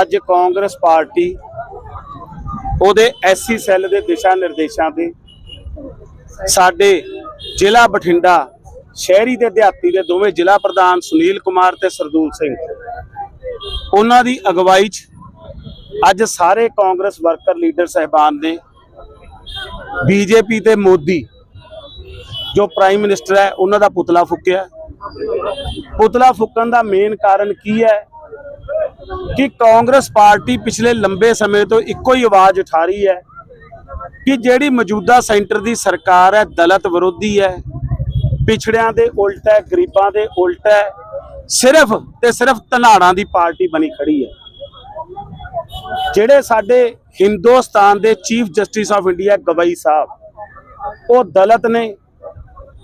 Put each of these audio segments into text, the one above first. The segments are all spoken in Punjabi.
ਅੱਜ ਕਾਂਗਰਸ ਪਾਰਟੀ ਉਹਦੇ ਐਸਸੀ ਸੈੱਲ ਦੇ ਦਿਸ਼ਾ ਨਿਰਦੇਸ਼ਾਂ ਤੇ ਸਾਡੇ ਜ਼ਿਲ੍ਹਾ ਬਠਿੰਡਾ ਸ਼ਹਿਰੀ ਤੇ ਦਿਹਾਤੀ ਦੇ ਦੋਵੇਂ ਜ਼ਿਲ੍ਹਾ ਪ੍ਰਧਾਨ ਸੁਨੀਲ ਕੁਮਾਰ ਤੇ ਸਰਦੂਲ ਸਿੰਘ। ਉਹਨਾਂ ਦੀ ਅਗਵਾਈ 'ਚ ਅੱਜ ਸਾਰੇ ਕਾਂਗਰਸ ਵਰਕਰ ਲੀਡਰ ਸਹਿਬਾਨ ਨੇ ਬੀਜੇਪੀ ਤੇ ਮੋਦੀ, ਜੋ ਪ੍ਰਾਈਮ ਮਿਨਿਸਟਰ ਹੈ, ਉਹਨਾਂ ਦਾ ਪੁਤਲਾ ਫੁੱਕਿਆ। ਪੁਤਲਾ ਫੁੱਕਣ ਦਾ ਮੇਨ ਕਾਰਨ ਕੀ ਹੈ? ਕਿ ਕਾਂਗਰਸ ਪਾਰਟੀ ਪਿਛਲੇ ਲੰਬੇ ਸਮੇਂ ਤੋਂ ਇੱਕੋ ਹੀ ਆਵਾਜ਼ ਉਠਾ ਰਹੀ ਹੈ ਕਿ ਜਿਹੜੀ ਮੌਜੂਦਾ ਸੈਂਟਰ ਦੀ ਸਰਕਾਰ ਹੈ, ਦਲਿਤ ਵਿਰੋਧੀ ਹੈ, ਪਿਛੜਿਆਂ ਦੇ ਉਲਟ ਹੈ, ਗਰੀਬਾਂ ਦੇ ਉਲਟ ਹੈ, ਸਿਰਫ ਤੇ ਸਿਰਫ ਧਨਾੜਾਂ ਦੀ ਪਾਰਟੀ ਬਣੀ ਖੜੀ ਹੈ। ਜਿਹੜੇ ਸਾਡੇ ਹਿੰਦੁਸਤਾਨ ਦੇ chief justice of India Gavai ਸਾਹਿਬ, ਉਹ ਦਲਿਤ ਨੇ,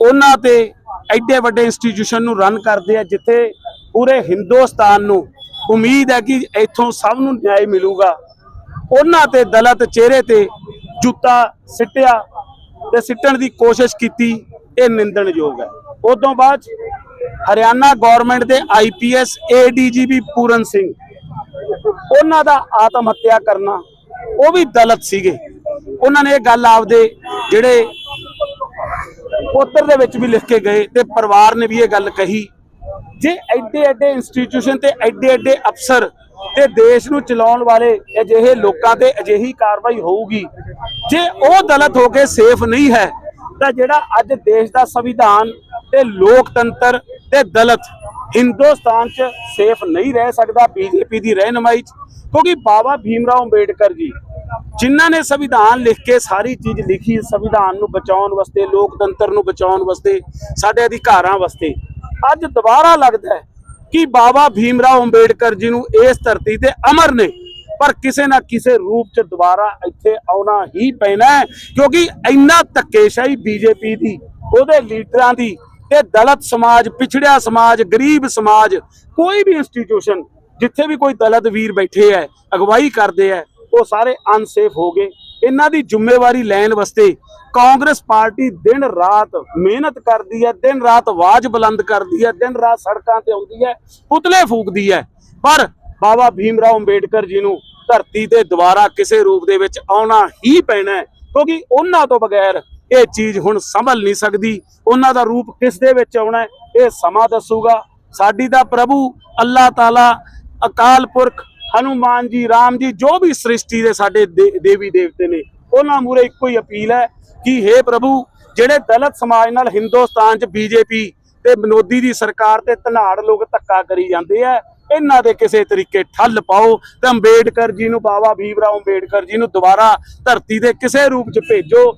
ਉਹਨਾਂ ਤੇ ਐਡੇ ਵੱਡੇ ਇੰਸਟੀਟਿਊਸ਼ਨ ਨੂੰ ਰਨ ਕਰਦੇ ਆ, ਜਿੱਥੇ ਪੂਰੇ ਹਿੰਦੁਸਤਾਨ ਨੂੰ ਉਮੀਦ ਹੈ ਕਿ ਇੱਥੋਂ ਸਭ ਨੂੰ ਨਿਆਂ ਮਿਲੂਗਾ। ਉਹਨਾਂ ਤੇ ਦਲਤ ਚਿਹਰੇ ਤੇ ਜੁੱਤਾ ਸਿੱਟਿਆ ਤੇ ਸਿੱਟਣ ਦੀ ਕੋਸ਼ਿਸ਼ ਕੀਤੀ, ਇਹ ਨਿੰਦਣਯੋਗ ਹੈ। ਉਦੋਂ ਬਾਅਦ ਹਰਿਆਣਾ ਗਵਰਨਮੈਂਟ ਦੇ ਆਈਪੀਐਸ ਏਡੀਜੀਪੀ ਪੂਰਨ ਸਿੰਘ, ਉਹਨਾਂ ਦਾ ਆਤਮ ਹੱਤਿਆ ਕਰਨਾ, ਉਹ ਵੀ ਦਲਤ ਸੀਗੇ। ਉਹਨਾਂ ਨੇ ਇਹ ਗੱਲ ਆਪਦੇ ਜਿਹੜੇ ਪੁੱਤਰ ਦੇ ਵਿੱਚ ਵੀ ਲਿਖ ਕੇ ਗਏ ਤੇ ਪਰਿਵਾਰ ਨੇ ਵੀ ਇਹ ਗੱਲ ਕਹੀ ਜੇ ਐਡੇ ਐਡੇ ਇੰਸਟੀਟਿਊਸ਼ਨ ਤੇ ਐਡੇ ਐਡੇ ਅਫਸਰ ਤੇ ਦੇਸ਼ ਨੂੰ ਚਲਾਉਣ ਵਾਲੇ ਅਜਿਹੇ ਲੋਕਾਂ ਤੇ ਅਜਿਹੀ ਕਾਰਵਾਈ ਹੋਊਗੀ, ਜੇ ਉਹ ਦਲਤ ਹੋ ਕੇ ਸੇਫ ਨਹੀਂ ਹੈ, ਤਾਂ ਜਿਹੜਾ ਅੱਜ ਦੇਸ਼ ਦਾ ਸੰਵਿਧਾਨ ਤੇ ਲੋਕਤੰਤਰ ਤੇ ਦਲਤ ਹਿੰਦੁਸਤਾਨ 'ਚ ਸੇਫ ਨਹੀਂ ਰਹਿ ਸਕਦਾ ਬੀਜੇਪੀ ਦੀ ਰਹਿਨਮਾਈ 'ਚ, ਕਿਉਂਕਿ ਬਾਬਾ ਭੀਮਰਾਓ ਅੰਬੇਡਕਰ ਜੀ, ਜਿਨ੍ਹਾਂ ਨੇ ਸੰਵਿਧਾਨ ਲਿਖ ਕੇ ਸਾਰੀ ਚੀਜ਼ ਲਿਖੀ ਸੰਵਿਧਾਨ ਨੂੰ ਬਚਾਉਣ ਵਾਸਤੇ, ਲੋਕਤੰਤਰ ਨੂੰ ਬਚਾਉਣ ਵਾਸਤੇ, ਸਾਡੇ ਅਧਿਕਾਰਾਂ ਵਾਸਤੇ ਅੱਜ ਦੁਬਾਰਾ ਲੱਗਦਾ ਹੈ ਕਿ ਬਾਬਾ ਭੀਮ ਰਾਓ ਅੰਬੇਡਕਰ ਜੀ ਨੂੰ ਇਸ ਧਰਤੀ ਤੇ ਅਮਰ ਨੇ, ਪਰ ਕਿਸੇ ਨਾ ਕਿਸੇ ਰੂਪ ਚ ਦੁਬਾਰਾ ਇੱਥੇ ਆਉਣਾ ਹੀ ਪੈਣਾ ਕਿਉਂਕਿ ਇੰਨਾ ਧੱਕੇਸ਼ਾਹੀ ਬੀਜੇਪੀ ਦੀ, ਉਹਦੇ ਲੀਡਰਾਂ ਦੀ ਤੇ ਦਲਿਤ ਸਮਾਜ, ਪਿਛੜਿਆ ਸਮਾਜ, ਗਰੀਬ ਸਮਾਜ, ਕੋਈ ਵੀ ਇੰਸਟੀਟਿਊਸ਼ਨ ਜਿੱਥੇ ਵੀ ਕੋਈ ਦਲਿਤ ਵੀਰ ਬੈਠੇ ਹੈ, ਅਗਵਾਈ ਕਰਦੇ ਹੈ, ਉਹ ਸਾਰੇ ਅਨਸੇਫ ਹੋ ਗਏ। ਇਹਨਾਂ ਦੀ ਜ਼ਿੰਮੇਵਾਰੀ ਲੈਣ ਵਾਸਤੇ ਕਾਂਗਰਸ ਪਾਰਟੀ ਦਿਨ ਰਾਤ ਮਿਹਨਤ ਕਰਦੀ ਹੈ, ਦਿਨ ਰਾਤ ਆਵਾਜ਼ ਬੁਲੰਦ ਕਰਦੀ ਹੈ, ਦਿਨ ਰਾਤ ਸੜਕਾਂ ਤੇ ਆਉਂਦੀ ਹੈ, ਪੁਤਲੇ ਫੂਕਦੀ ਹੈ। ਪਰ ਬਾਬਾ ਭੀਮ ਰਾਓ ਅੰਬੇਡਕਰ ਜੀ ਨੂੰ ਧਰਤੀ ਤੇ ਦੁਬਾਰਾ ਕਿਸੇ ਰੂਪ ਦੇ ਵਿੱਚ ਆਉਣਾ ਹੀ ਪੈਣਾ ਕਿਉਂਕਿ ਉਹਨਾਂ ਤੋਂ ਬਗੈਰ ਇਹ ਚੀਜ਼ ਹੁਣ ਸੰਭਲ ਨਹੀਂ ਸਕਦੀ। ਉਹਨਾਂ ਦਾ ਰੂਪ ਕਿਸ ਦੇ ਵਿੱਚ ਆਉਣਾ ਇਹ ਸਮਾਂ ਦੱਸੂਗਾ। ਸਾਡੀ ਤਾਂ ਪ੍ਰਭੂ ਅੱਲਾਹ ਤਾਲਾ ਅਕਾਲ ਪੁਰਖ ਹਨੂਮਾਨ ਜੀ, ਰਾਮ ਜੀ, ਜੋ ਵੀ ਸ੍ਰਿਸ਼ਟੀ ਦੇ ਸਾਡੇ ਦੇਵੀ ਦੇਵਤੇ ਨੇ, ਉਹਨਾਂ ਮੂਰੇ ਇੱਕੋ ਹੀ ਅਪੀਲ ਹੈ ਕਿ हे ਪ੍ਰਭੂ, ਜਿਹੜੇ ਦਲਿਤ ਸਮਾਜ ਨਾਲ ਹਿੰਦੁਸਤਾਨ 'ਚ ਬੀਜੇਪੀ ਤੇ ਮਨੋਦੀ ਦੀ ਸਰਕਾਰ ਤੇ ਧਨਾੜ ਲੋਕ ਧੱਕਾ ਕਰੀ ਜਾਂਦੇ ਆ, ਇਹਨਾਂ ਦੇ ਕਿਸੇ ਤਰੀਕੇ ਠੱਲ ਪਾਓ ਤੇ ਅੰਬੇਡਕਰ ਜੀ ਨੂੰ ਬਾਬਾ ਭੀਮਰਾਓ ਅੰਬੇਡਕਰ ਜੀ ਨੂੰ ਦੁਬਾਰਾ ਧਰਤੀ ਦੇ ਕਿਸੇ ਰੂਪ 'ਚ ਭੇਜੋ